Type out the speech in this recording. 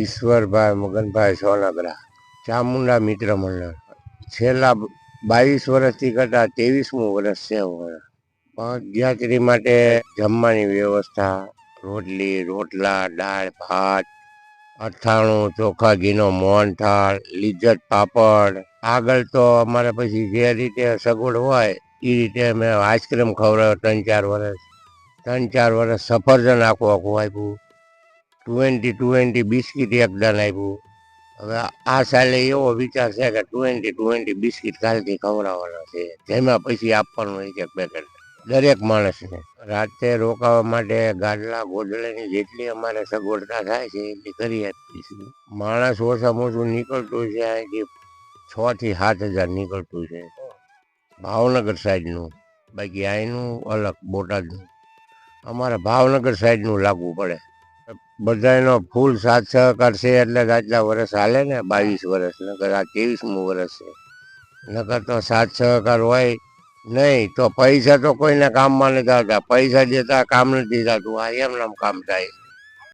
ઈશ્વરભાઈ, મગનભાઈ, સોનગરા, ચામુંડા મિત્ર મંડળ. છેલ્લા બાવીસ વર્ષથી કરતાં ત્રેવીસમું વર્ષ છે પદયાત્રી માટે જમવાની વ્યવસ્થા, રોટલી, રોટલા, દાળ, ભાત, અથાણું, ચોખા, ઘીનો મોહનથાળ લિજ્જત પાપડ. આગળ તો અમારે પછી જે રીતે સગવડ હોય એ રીતે અમે આઈસ્ક્રીમ ખવડાવ્યો ત્રણ ચાર વર્ષ. ત્રણ ચાર વર્ષ સફરજન આખું આખું આપ્યું. ટ્વેન્ટી ટ્વેન્ટી બિસ્કિટ એક દાન આપ્યું. હવે આ સાલે એવો વિચાર છે કે ટ્વેન્ટી ટ્વેન્ટી બિસ્કિટ કાલથી ખવડાવવાના છે. જેમાં પછી આપવાનું એક એક પેકેટ દરેક માણસને. રાતે રોકાવા માટે ગાડલા ગોદડાની જેટલી અમારે સગવડતા થાય છે, એટલી કરી આપીશું માણસ ઓછામાં ઓછું નીકળતું છે અહીંથી છ થી સાત હજાર નીકળતું છે. ભાવનગર સાઈડનું. બાકી અહીંનું અલગ બોટાદનું. અમારે ભાવનગર સાઈડનું લાગવું પડે. બધાનો ફૂલ સાથ સહકાર છે એટલે આટલા વર્ષ હાલે ને, બાવીસ વર્ષ નકર આ ત્રેવીસમું વર્ષ છે. નકર તો સાથ સહકાર હોય નહીં, તો પૈસા તો કોઈને કામમાં નથી આવતા. પૈસા દેતા કામ નથી થતું, આ એમ નામ કામ થાય.